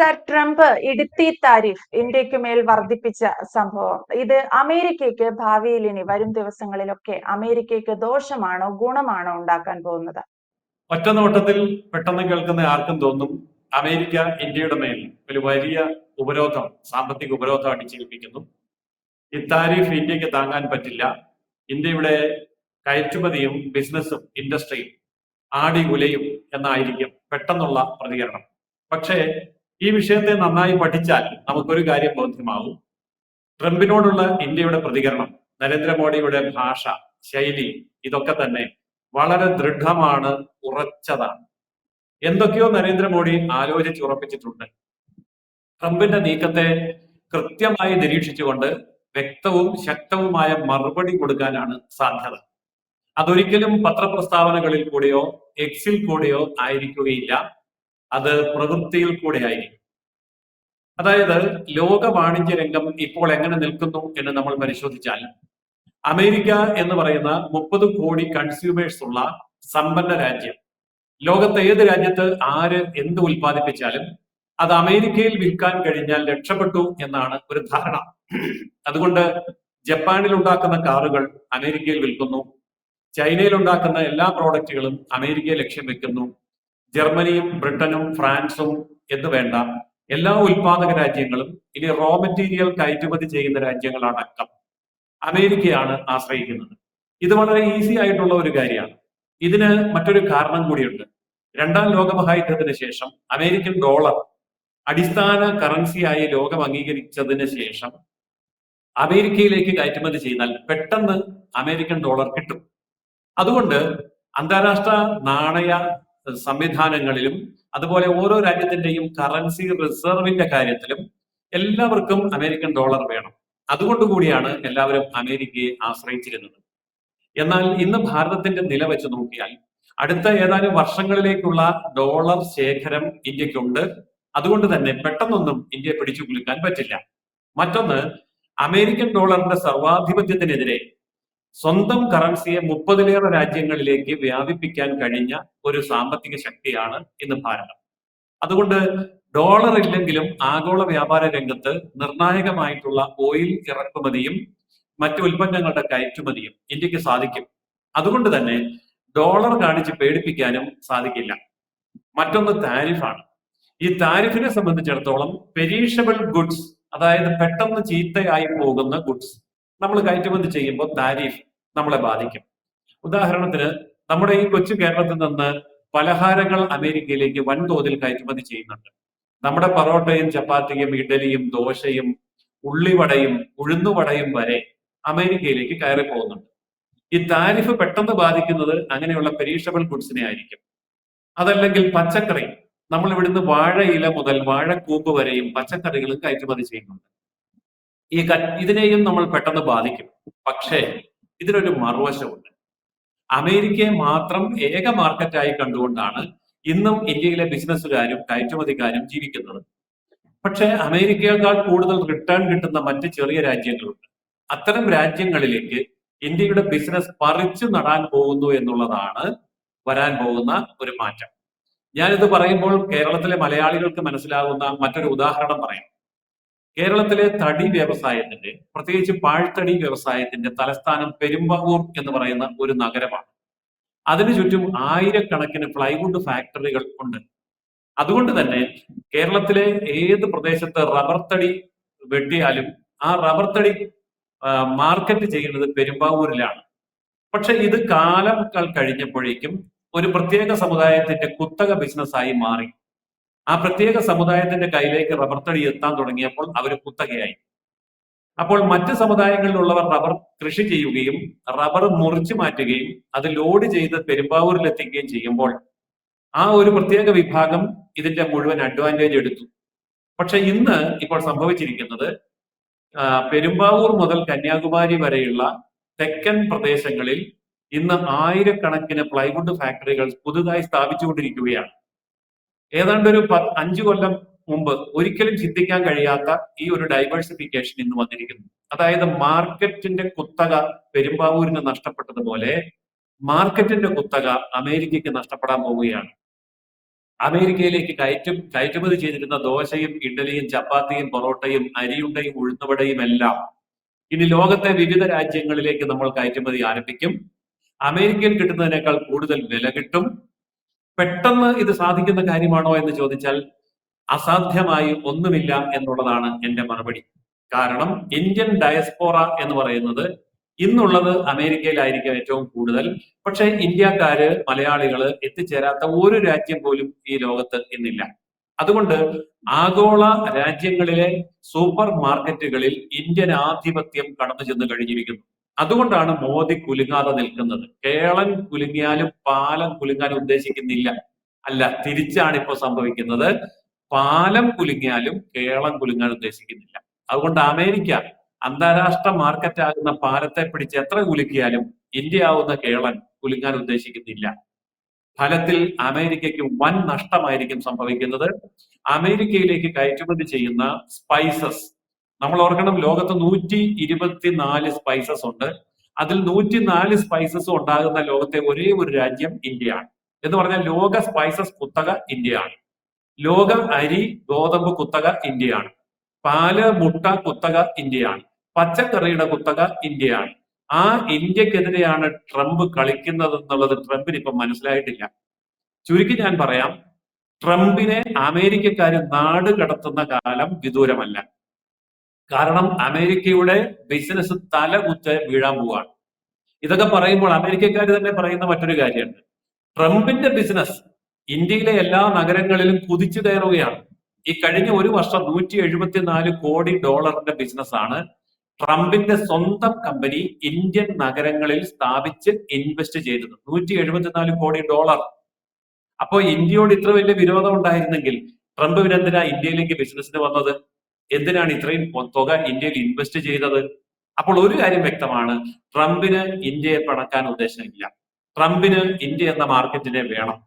Sir Trump ഇടുത്തി tariff ഇന്ത്യയ്ക്ക് മേൽ വർദ്ധിപ്പിച്ച സംഭവം. ഇത് അമേരിക്കയ്ക്ക് ഭാവിയിൽ ഇനി വരും ദിവസങ്ങളിലൊക്കെ അമേരിക്കയ്ക്ക് ദോഷമാണോ ഗുണമാണോ ഉണ്ടാക്കാൻ പോകുന്നത്? ഒറ്റ നോട്ടത്തിൽ പെട്ടെന്ന് കേൾക്കുന്ന ആർക്കും തോന്നും അമേരിക്ക ഇന്ത്യയുടെ മേൽ ഒരു വലിയ ഉപരോധം സാമ്പത്തിക ഉപരോധം അടിച്ചേൽപ്പിക്കുന്നു. ഈ താരിഫ് ഇന്ത്യയ്ക്ക് താങ്ങാൻ പറ്റില്ല. ഇന്ത്യയുടെ കയറ്റുമതിയും ബിസിനസ്സും ഇൻഡസ്ട്രിയും ആടി ഉലയും എന്നായിരിക്കും പെട്ടെന്നുള്ള പ്രതികരണം. പക്ഷേ ഈ വിഷയത്തെ നന്നായി പഠിച്ചാൽ നമുക്കൊരു കാര്യം ബോധ്യമാവും. ട്രംപിനോടുള്ള ഇന്ത്യയുടെ പ്രതികരണം നരേന്ദ്രമോദിയുടെ ഭാഷ ശൈലി ഇതൊക്കെ തന്നെ വളരെ ദൃഢമാണ് ഉറച്ചതാണ്. എന്തൊക്കെയോ നരേന്ദ്രമോദി ആലോചിച്ച് ഉറപ്പിച്ചിട്ടുണ്ട്. ട്രംപിന്റെ നീക്കത്തെ കൃത്യമായി നിരീക്ഷിച്ചുകൊണ്ട് വ്യക്തവും ശക്തവുമായ മറുപടി കൊടുക്കാനാണ് സാധ്യത. അതൊരിക്കലും പത്രപ്രസ്താവനകളിൽ കൂടെയോ എക്സിൽ കൂടിയോ ആയിരിക്കുകയില്ല. അത് പ്രവൃത്തിയിൽ കൂടെ ആയിരിക്കും അതായത് ലോക വാണിജ്യ രംഗം ഇപ്പോൾ എങ്ങനെ നിൽക്കുന്നു എന്ന് നമ്മൾ പരിശോധിച്ചാൽ അമേരിക്ക എന്ന് പറയുന്ന മുപ്പത് കോടി കൺസ്യൂമേഴ്സ് ഉള്ള സമ്പന്ന രാജ്യം. ലോകത്തെ ഏത് രാജ്യത്ത് ആര് എന്ത് ഉൽപ്പാദിപ്പിച്ചാലും അത് അമേരിക്കയിൽ വിൽക്കാൻ കഴിഞ്ഞാൽ രക്ഷപ്പെട്ടു എന്നാണ് ഒരു ധാരണ. അതുകൊണ്ട് ജപ്പാനിൽ ഉണ്ടാക്കുന്ന കാറുകൾ അമേരിക്കയിൽ വിൽക്കുന്നു. ചൈനയിൽ ഉണ്ടാക്കുന്ന എല്ലാ പ്രോഡക്റ്റുകളും അമേരിക്കയെ ലക്ഷ്യം വെക്കുന്നു. ജർമ്മനിയും ബ്രിട്ടനും ഫ്രാൻസും എന്ന് വേണ്ട എല്ലാ ഉൽപാദക രാജ്യങ്ങളും ഇനി റോ മെറ്റീരിയൽ കയറ്റുമതി ചെയ്യുന്ന രാജ്യങ്ങളടക്കം അമേരിക്കയാണ് ആശ്രയിക്കുന്നത്. ഇത് വളരെ ഈസി ആയിട്ടുള്ള ഒരു കാര്യമാണ്. ഇതിന് മറ്റൊരു കാരണം കൂടിയുണ്ട്. രണ്ടാം ലോകമഹായുദ്ധത്തിന് ശേഷം അമേരിക്കൻ ഡോളർ അടിസ്ഥാന കറൻസിയായി ലോകം അംഗീകരിച്ചതിന് ശേഷം അമേരിക്കയിലേക്ക് കയറ്റുമതി ചെയ്താൽ പെട്ടെന്ന് അമേരിക്കൻ ഡോളർ കിട്ടും. അതുകൊണ്ട് അന്താരാഷ്ട്ര നാണയ സംവിധാനങ്ങളിലും അതുപോലെ ഓരോ രാജ്യത്തിന്റെയും കറൻസി റിസർവിന്റെ കാര്യത്തിലും എല്ലാവർക്കും അമേരിക്കൻ ഡോളർ വേണം. അതുകൊണ്ട് കൂടിയാണ് എല്ലാവരും അമേരിക്കയെ ആശ്രയിച്ചിരുന്നത്. എന്നാൽ ഇന്ന് ഭാരതത്തിന്റെ നില വെച്ച് നോക്കിയാൽ അടുത്ത ഏതാനും വർഷങ്ങളിലേക്കുള്ള ഡോളർ ശേഖരം ഇന്ത്യക്കുണ്ട്. അതുകൊണ്ട് തന്നെ പെട്ടെന്നൊന്നും ഇന്ത്യയെ പിടിച്ചു കുലുക്കാൻ പറ്റില്ല. മറ്റൊന്ന് അമേരിക്കൻ ഡോളറിന്റെ സർവാധിപത്യത്തിനെതിരെ സ്വന്തം കറൻസിയെ മുപ്പതിലേറെ രാജ്യങ്ങളിലേക്ക് വ്യാപിപ്പിക്കാൻ കഴിഞ്ഞ ഒരു സാമ്പത്തിക ശക്തിയാണ് ഇന്ന് ഭാരതം. അതുകൊണ്ട് ഡോളർ ഇല്ലെങ്കിലും ആഗോള വ്യാപാര രംഗത്ത് നിർണായകമായിട്ടുള്ള ഓയിൽ ഇറക്കുമതിയും മറ്റു ഉൽപ്പന്നങ്ങളുടെ കയറ്റുമതിയും ഇന്ത്യയ്ക്ക് സാധിക്കും. അതുകൊണ്ട് തന്നെ ഡോളർ കാണിച്ച് പേടിപ്പിക്കാനും സാധിക്കില്ല. മറ്റൊന്ന് താരിഫാണ്. ഈ താരിഫിനെ സംബന്ധിച്ചിടത്തോളം പെരീഷബിൾ ഗുഡ്സ് അതായത് പെട്ടെന്ന് ചീത്തയായി പോകുന്ന ഗുഡ്സ് നമ്മൾ കയറ്റുമതി ചെയ്യുമ്പോൾ താരിഫ് നമ്മളെ ബാധിക്കും. ഉദാഹരണത്തിന് നമ്മുടെ ഈ കൊച്ചു കേരളത്തിൽ നിന്ന് പലഹാരങ്ങൾ അമേരിക്കയിലേക്ക് വൻതോതിൽ കയറ്റുമതി ചെയ്യുന്നുണ്ട്. നമ്മുടെ പറോട്ടയും ചപ്പാത്തിയും ഇഡലിയും ദോശയും ഉള്ളിവടയും ഉഴുന്നുവടയും വരെ അമേരിക്കയിലേക്ക് കയറി പോകുന്നുണ്ട്. ഈ താരിഫ് പെട്ടെന്ന് ബാധിക്കുന്നത് അങ്ങനെയുള്ള പെരീഷബിൾ ഗുഡ്സിനെ ആയിരിക്കും. അതല്ലെങ്കിൽ പച്ചക്കറി. നമ്മൾ ഇവിടുന്ന് വാഴയില മുതൽ വാഴക്കൂമ്പ് വരെയും പച്ചക്കറികളും കയറ്റുമതി ചെയ്യുന്നുണ്ട്. ഈ ഇതിനെയും നമ്മൾ പെട്ടെന്ന് ബാധിക്കും. പക്ഷേ ഇതിനൊരു മറുവശമുണ്ട്. അമേരിക്കയെ മാത്രം ഏക മാർക്കറ്റായി കണ്ടുകൊണ്ടാണ് ഇന്നും ഇന്ത്യയിലെ ബിസിനസ്സുകാരും കയറ്റുമതിക്കാരും ജീവിക്കുന്നത്. പക്ഷേ അമേരിക്കയേക്കാൾ കൂടുതൽ റിട്ടേൺ കിട്ടുന്ന മറ്റ് ചെറിയ രാജ്യങ്ങളുണ്ട്. അത്തരം രാജ്യങ്ങളിലേക്ക് ഇന്ത്യയുടെ ബിസിനസ് പറിച്ചു നടാൻ പോകുന്നു എന്നുള്ളതാണ് വരാൻ പോകുന്ന ഒരു മാറ്റം. ഞാനിത് പറയുമ്പോൾ കേരളത്തിലെ മലയാളികൾക്ക് മനസ്സിലാകുന്ന മറ്റൊരു ഉദാഹരണം പറയാം. കേരളത്തിലെ തടി വ്യവസായത്തിന്റെ പ്രത്യേകിച്ച് പാഴ്ത്തടി വ്യവസായത്തിന്റെ തലസ്ഥാനം പെരുമ്പാവൂർ എന്ന് പറയുന്ന ഒരു നഗരമാണ്. അതിനു ചുറ്റും ആയിരക്കണക്കിന് പ്ലൈവുഡ് ഫാക്ടറികൾ ഉണ്ട്. അതുകൊണ്ട് തന്നെ കേരളത്തിലെ ഏത് പ്രദേശത്ത് റബ്ബർ തടി വെട്ടിയാലും ആ റബ്ബർ തടി മാർക്കറ്റ് ചെയ്യുന്നത് പെരുമ്പാവൂരിലാണ്. പക്ഷെ ഇത് കാലം കഴിഞ്ഞപ്പോഴേക്കും ഒരു പ്രത്യേക സമുദായത്തിന്റെ കുത്തക ബിസിനസ്സായി മാറി. ആ പ്രത്യേക സമുദായത്തിന്റെ കയ്യിലേക്ക് റബ്ബർ തടി എത്താൻ തുടങ്ങിയപ്പോൾ അവർ കുത്തകയായി. അപ്പോൾ മറ്റ് സമുദായങ്ങളിലുള്ളവർ റബ്ബർ കൃഷി ചെയ്യുകയും റബ്ബർ മുറിച്ചു മാറ്റുകയും അത് ലോഡ് ചെയ്ത് പെരുമ്പാവൂരിൽ എത്തിക്കുകയും ചെയ്യുമ്പോൾ ആ ഒരു പ്രത്യേക വിഭാഗം ഇതിന്റെ മുഴുവൻ അഡ്വാന്റേജ് എടുത്തു. പക്ഷെ ഇന്ന് ഇപ്പോൾ സംഭവിച്ചിരിക്കുന്നത് പെരുമ്പാവൂർ മുതൽ കന്യാകുമാരി വരെയുള്ള തെക്കൻ പ്രദേശങ്ങളിൽ ഇന്ന് ആയിരക്കണക്കിന് പ്ലൈവുഡ് ഫാക്ടറികൾ പുതുതായി സ്ഥാപിച്ചുകൊണ്ടിരിക്കുകയാണ്. ഏതാണ്ട് ഒരു അഞ്ചു കൊല്ലം മുമ്പ് ഒരിക്കലും ചിന്തിക്കാൻ കഴിയാത്ത ഈ ഒരു ഡൈവേഴ്സിഫിക്കേഷൻ ഇന്ന് വന്നിരിക്കുന്നു. അതായത് മാർക്കറ്റിന്റെ കുത്തക പെരുമ്പാവൂരിന് നഷ്ടപ്പെട്ടതുപോലെ മാർക്കറ്റിന്റെ കുത്തക അമേരിക്കയ്ക്ക് നഷ്ടപ്പെടാൻ പോവുകയാണ്. അമേരിക്കയിലേക്ക് കയറ്റും കയറ്റുമതി ചെയ്തിരുന്ന ദോശയും ഇഡ്ഡലിയും ചപ്പാത്തിയും പൊറോട്ടയും അരിയുണ്ടയും ഉഴുന്നുവടയും എല്ലാം ഇനി ലോകത്തെ വിവിധ രാജ്യങ്ങളിലേക്ക് നമ്മൾ കയറ്റുമതി ആരംഭിക്കും. അമേരിക്കയിൽ കിട്ടുന്നതിനേക്കാൾ കൂടുതൽ വില കിട്ടും. പെട്ടെന്ന് ഇത് സാധിക്കുന്ന കാര്യമാണോ എന്ന് ചോദിച്ചാൽ അസാധ്യമായി ഒന്നുമില്ല എന്നുള്ളതാണ് എന്റെ മറുപടി. കാരണം ഇന്ത്യൻ ഡയസ്പോറ എന്ന് പറയുന്നത് ഇന്നുള്ളത് അമേരിക്കയിലായിരിക്കും ഏറ്റവും കൂടുതൽ. പക്ഷെ ഇന്ത്യക്കാര് മലയാളികൾ എത്തിച്ചേരാത്ത ഒരു രാജ്യം പോലും ഈ ലോകത്ത് ഇന്നില്ല. അതുകൊണ്ട് ആഗോള രാജ്യങ്ങളിലെ സൂപ്പർ മാർക്കറ്റുകളിൽ ഇന്ത്യൻ ആധിപത്യം കടന്നു ചെന്ന് കഴിഞ്ഞിരിക്കുന്നു. അതുകൊണ്ടാണ് മോദി കുലുങ്ങാതെ നിൽക്കുന്നത്. കേളം കുലുങ്ങിയാലും പാലം കുലുങ്ങാൻ ഉദ്ദേശിക്കുന്നില്ല. അല്ല തിരിച്ചാണ് ഇപ്പോൾ സംഭവിക്കുന്നത്. പാലം കുലുങ്ങിയാലും കേളം കുലുങ്ങാൻ ഉദ്ദേശിക്കുന്നില്ല. അതുകൊണ്ട് അമേരിക്ക അന്താരാഷ്ട്ര മാർക്കറ്റ് ആകുന്ന പാലത്തെ പിടിച്ച് എത്ര കുലുക്കിയാലും ഇന്ത്യ ആവുന്ന കേളൻ കുലുങ്ങാൻ ഉദ്ദേശിക്കുന്നില്ല. ഫലത്തിൽ അമേരിക്കയ്ക്ക് വൻ നഷ്ടമായിരിക്കും സംഭവിക്കുന്നത്. അമേരിക്കയിലേക്ക് കയറ്റുമതി ചെയ്യുന്ന സ്പൈസസ് നമ്മൾ ഓർക്കണം ലോകത്ത് നൂറ്റി ഇരുപത്തിനാല് സ്പൈസസ് ഉണ്ട്. അതിൽ നൂറ്റി നാല് സ്പൈസസ് ഉണ്ടാകുന്ന ലോകത്തെ ഒരേ ഒരു രാജ്യം ഇന്ത്യയാണ്. എന്ന് പറഞ്ഞാൽ ലോക സ്പൈസസ് കുത്തക ഇന്ത്യയാണ്. ലോക അരി ഗോതമ്പ് കുത്തക ഇന്ത്യയാണ്. പാൽ മുട്ട കുത്തക ഇന്ത്യയാണ്. പച്ചക്കറിയുടെ കുത്തക ഇന്ത്യയാണ്. ആ ഇന്ത്യക്കെതിരെയാണ് ട്രംപ് കളിക്കുന്നത് എന്നുള്ളത് ട്രംപിന് ഇപ്പം മനസ്സിലായിട്ടില്ല. ചുരുക്കി ഞാൻ പറയാം ട്രംപിനെ അമേരിക്കക്കാർ നാട് കടത്തുന്ന കാലം വിദൂരമല്ല. കാരണം അമേരിക്കയുടെ ബിസിനസ് തലകുത്ത് വീഴാൻ പോവാണ്. ഇതൊക്കെ പറയുമ്പോൾ അമേരിക്കക്കാർ തന്നെ പറയുന്ന മറ്റൊരു കാര്യമുണ്ട്. ട്രംപിന്റെ ബിസിനസ് ഇന്ത്യയിലെ എല്ലാ നഗരങ്ങളിലും കുതിച്ചു കയറുകയാണ്. ഈ കഴിഞ്ഞ ഒരു വർഷം നൂറ്റി എഴുപത്തിനാല് കോടി ഡോളറിന്റെ ബിസിനസ്സാണ് ട്രംപിന്റെ സ്വന്തം കമ്പനി ഇന്ത്യൻ നഗരങ്ങളിൽ സ്ഥാപിച്ച് ഇൻവെസ്റ്റ് ചെയ്തത്. നൂറ്റി എഴുപത്തിനാല് കോടി ഡോളർ. അപ്പോ ഇന്ത്യയോട് ഇത്ര വലിയ വിരോധം ഉണ്ടായിരുന്നെങ്കിൽ ട്രംപ് പിന്നെന്തിനാ ഇന്ത്യയിലേക്ക് ബിസിനസ്സിന് വന്നത്? എന്തിനാണ് ഇത്രയും തുക ഇന്ത്യയിൽ ഇൻവെസ്റ്റ് ചെയ്തത്? അപ്പോൾ ഒരു കാര്യം വ്യക്തമാണ്. ട്രംപിന് ഇന്ത്യയെ പണക്കാൻ ഉദ്ദേശമില്ല. ട്രംപിന് ഇന്ത്യ എന്ന മാർക്കറ്റിനെ വേണം.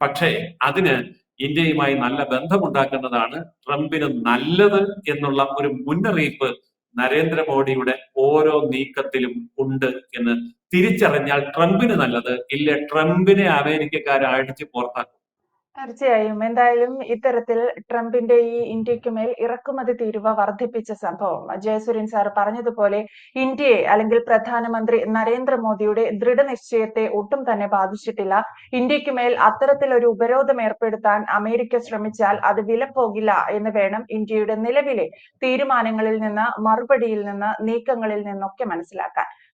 പക്ഷേ അതിന് ഇന്ത്യയുമായി നല്ല ബന്ധമുണ്ടാക്കുന്നതാണ് ട്രംപിന് നല്ലത് എന്നുള്ള ഒരു മുന്നറിയിപ്പ് നരേന്ദ്രമോദിയുടെ ഓരോ നീക്കത്തിലും ഉണ്ട് എന്ന് തിരിച്ചറിഞ്ഞാൽ ട്രംപിന് നല്ലത്. ഇല്ല ട്രംപിനെ അമേരിക്കക്കാരെ അടിച്ച് പുറത്താക്കും. തീർച്ചയായും. എന്തായാലും ഇത്തരത്തിൽ ട്രംപിന്റെ ഈ ഇന്ത്യയ്ക്ക് മേൽ ഇറക്കുമതി തീരുവ വർദ്ധിപ്പിച്ച സംഭവം. ജയസൂര്യൻ സാർ പറഞ്ഞതുപോലെ ഇന്ത്യയെ അല്ലെങ്കിൽ പ്രധാനമന്ത്രി നരേന്ദ്രമോദിയുടെ ദൃഢനിശ്ചയത്തെ ഒട്ടും തന്നെ ബാധിച്ചിട്ടില്ല. ഇന്ത്യയ്ക്ക് മേൽ അത്തരത്തിലൊരു ഉപരോധം ഏർപ്പെടുത്താൻ അമേരിക്ക ശ്രമിച്ചാൽ അത് വിലപ്പോകില്ല എന്ന് വേണം ഇന്ത്യയുടെ നിലവിലെ തീരുമാനങ്ങളിൽ നിന്ന് മറുപടിയിൽ നിന്ന് നീക്കങ്ങളിൽ നിന്നൊക്കെ മനസ്സിലാക്കാൻ.